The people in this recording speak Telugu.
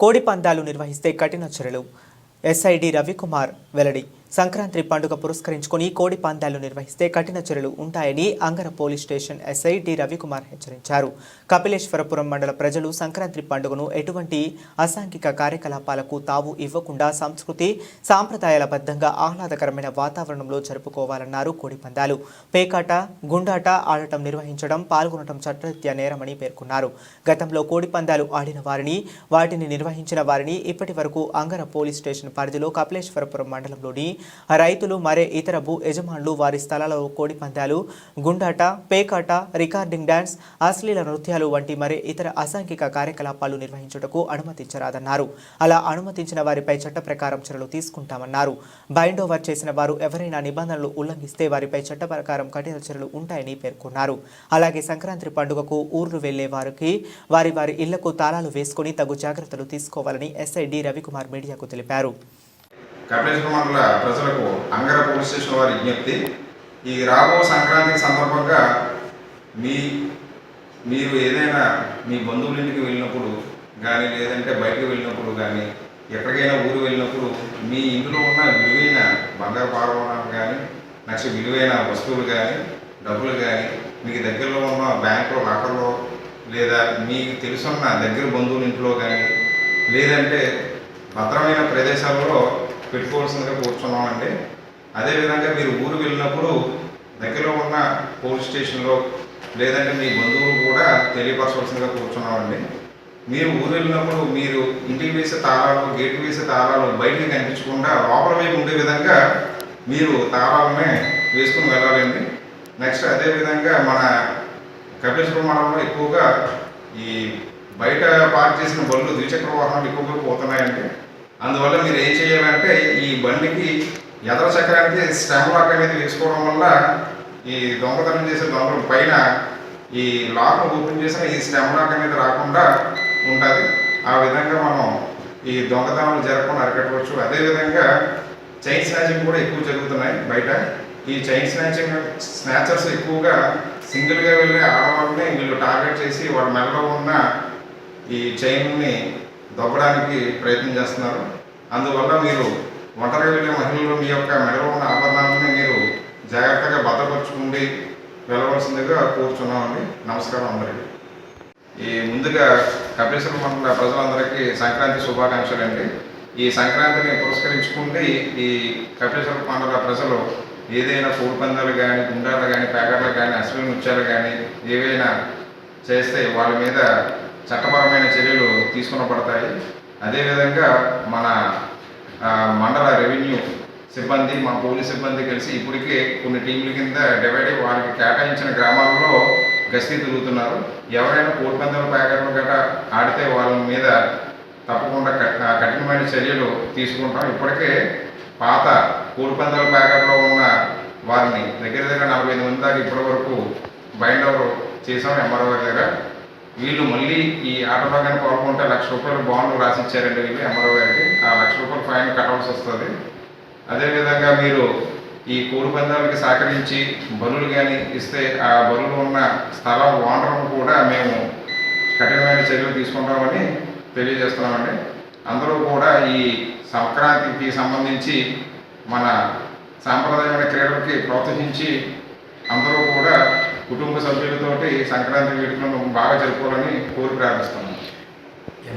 కోడి పందాలు నిర్వహిస్తే కఠిన చర్యలు. ఎస్ఐడి రవికుమార్ వెల్లడి. సంక్రాంతి పండుగ పురస్కరించుకొని కోడి పందాలు నిర్వహిస్తే కఠిన చర్యలు ఉంటాయని Angara police station SI D Ravikumar హెచ్చరించారు. కపిలేశ్వరపురం మండల ప్రజలు సంక్రాంతి పండుగను ఎటువంటి అసాంఘిక కార్యకలాపాలకు తావు ఇవ్వకుండా సంస్కృతి సాంప్రదాయాలబద్ధంగా ఆహ్లాదకరమైన వాతావరణంలో జరుపుకోవాలన్నారు కోడి పందాలు. పేకాట గుండాట ఆడటం నిర్వహించడం పాల్గొనడం చట్టరీత్యా నేరమని పేర్కొన్నారు. గతంలో కోడి పందాలు ఆడిన వారిని వాటిని నిర్వహించిన వారిని ఇప్పటి వరకు అంగర పోలీస్ స్టేషన్ పరిధిలో కపిలేశ్వరపురం మండలంలోని రైతులు మరే ఇతర భూ యజమానులు వారి స్థలాలలో కోడి పందాలు గుండాట పేకాట రికార్డింగ్ డ్యాన్స్ అశ్లీల నృత్యాలు వంటి మరే ఇతర అసాంఘిక కార్యకలాపాలు నిర్వహించుటకు అనుమతించరాదన్నారు. అలా అనుమతించిన వారిపై చట్ట ప్రకారం చర్యలు తీసుకుంటామన్నారు. బైండ్ ఓవర్ చేసిన వారు ఎవరైనా నిబంధనలు ఉల్లంఘిస్తే వారిపై చట్ట ప్రకారం కఠిన చర్యలు ఉంటాయని పేర్కొన్నారు. అలాగే సంక్రాంతి పండుగకు ఊర్లు వెళ్ళే వారికి వారి వారి ఇళ్ళకు తాళాలు వేసుకుని తగు జాగ్రత్తలు తీసుకోవాలని ఎస్ఐ డి రవికుమార్ మీడియాకు తెలిపారు. కపిలేశ్వర మండల ప్రజలకు అంగర పోలీస్ స్టేషన్ వారి విజ్ఞప్తి. ఈ రాబో సంక్రాంతి సందర్భంగా మీ మీరు ఏదైనా మీ బంధువుల ఇంటికి వెళ్ళినప్పుడు కానీ లేదంటే బయటకు వెళ్ళినప్పుడు కానీ ఎక్కడికైనా ఊరు వెళ్ళినప్పుడు మీ ఇంట్లో ఉన్న విలువైన బంగారు పారవణాలు కానీ నచ్చి విలువైన వస్తువులు కానీ డబ్బులు కానీ మీకు దగ్గరలో ఉన్న బ్యాంకులో లాకర్లో లేదా మీకు తెలుసున్న దగ్గర బంధువుల ఇంట్లో కానీ లేదంటే భద్రమైన ప్రదేశాల్లో పెట్టుకోవాల్సిందిగా కూర్చున్నామండి. అదేవిధంగా మీరు ఊరు వెళ్ళినప్పుడు దగ్గరలో ఉన్న పోలీస్ స్టేషన్లో లేదంటే మీ బంధువులు కూడా తెలియపరచవలసిందిగా కూర్చున్నామండి. మీరు ఊరు వెళ్ళినప్పుడు మీరు ఇంటికి వేసే తాళాలు గేటు వేసే తాళాలు బయటికి కనిపించకుండా లోపల వైపు ఉండే విధంగా మీరు తాళాలనే వేసుకుని వెళ్ళాలండి. నెక్స్ట్ అదేవిధంగా మన కపిలేశ్వర మండలంలో ఎక్కువగా ఈ బయట పార్క్ చేసిన బళ్ళు ద్విచక్ర వాహనాలు ఎక్కువగా పోతున్నాయండి. అందువల్ల మీరు ఏం చేయాలంటే ఈ బండికి ఎదర చక్రానికి స్టెమ్ లాక్ అనేది వేసుకోవడం వల్ల ఈ దొంగతనం చేసే దొంగల పైన ఈ లాక్ ఓపెన్ చేసిన ఈ స్టెమ్ లాక్ అనేది రాకుండా ఉంటుంది. ఆ విధంగా మనం ఈ దొంగతనాలు జరగకుండా అరికట్టవచ్చు. అదేవిధంగా చైన్ స్నాచింగ్ కూడా ఎక్కువ జరుగుతున్నాయి బయట. ఈ చైన్ స్నాచింగ్ స్నాచర్స్ ఎక్కువగా సింగిల్గా వెళ్ళే ఆడవాళ్ళని వీళ్ళు టార్గెట్ చేసి వాళ్ళ మెడలో ఉన్న ఈ చైన్ని దొబ్బడానికి ప్రయత్నం చేస్తున్నారు. అందువల్ల మీరు ఒంటరి వెళ్ళే మహిళలు మీ యొక్క మెడలో ఉన్న ఆభరణాలను మీరు జాగ్రత్తగా భద్రపరుచుకుండి వెళ్ళవలసిందిగా కూర్చున్నామండి. నమస్కారం అందరికీ. ఈ ముందుగా కపిలేశ్వర మండల ప్రజలందరికీ సంక్రాంతి శుభాకాంక్షలు అండి. ఈ సంక్రాంతిని పురస్కరించుకుంటే ఈ కపిలేశ్వర మండల ప్రజలు ఏదైనా కోడి పందాలు కానీ గుండాలు కానీ పేకర్లు కానీ అశ్విని నృత్యాలు కానీ ఏవైనా చేస్తే వాళ్ళ మీద చట్టపరమైన చర్యలు తీసుకునబడతాయి. అదేవిధంగా మన మండల రెవెన్యూ సిబ్బంది మా పోలీస్ సిబ్బంది కలిసి ఇప్పటికే కొన్ని టీంల కింద డివైడ్ అయ్యి వారికి కేటాయించిన గ్రామాల్లో గస్తీ తిరుగుతున్నారు. ఎవరైనా కోడి పందాలు ప్యాకెట్లు గట్రా ఆడితే వాళ్ళ మీద తప్పకుండా కఠినమైన చర్యలు తీసుకుంటాం. ఇప్పటికే పాత కోడి పందాల ప్యాకెట్లో ఉన్న వారిని దగ్గర దగ్గర నలభై ఐదు మంది దాకా ఇప్పటి వరకు బైండ్ అవర్ చేసాం ఎంఆర్ఓ గారి దగ్గర. వీళ్ళు మళ్ళీ ఈ ఆటలో కానీ కోరుకుంటే లక్ష రూపాయలు బాండ్ రాసి ఇచ్చారండి వీళ్ళు ఎంఆర్ఓ గారికి. ఆ లక్ష రూపాయలు ఫైన్ కట్టవలసి వస్తుంది. అదేవిధంగా మీరు ఈ కోడి పందాలకి సహకరించి బరులు కానీ ఇస్తే ఆ బరులు ఉన్న స్థలం ఓనర్ను కూడా మేము కఠినమైన చర్యలు తీసుకుంటామని తెలియజేస్తున్నామండి. అందరూ కూడా ఈ సంక్రాంతికి సంబంధించి మన సాంప్రదాయమైన క్రీడలకి ప్రోత్సహించి అందరూ కూడా కుటుంబ సభ్యులతోటి సంక్రాంతి వేడుకలను బాగా జరుపుకోవాలని కోరి ప్రార్థిస్తున్నాం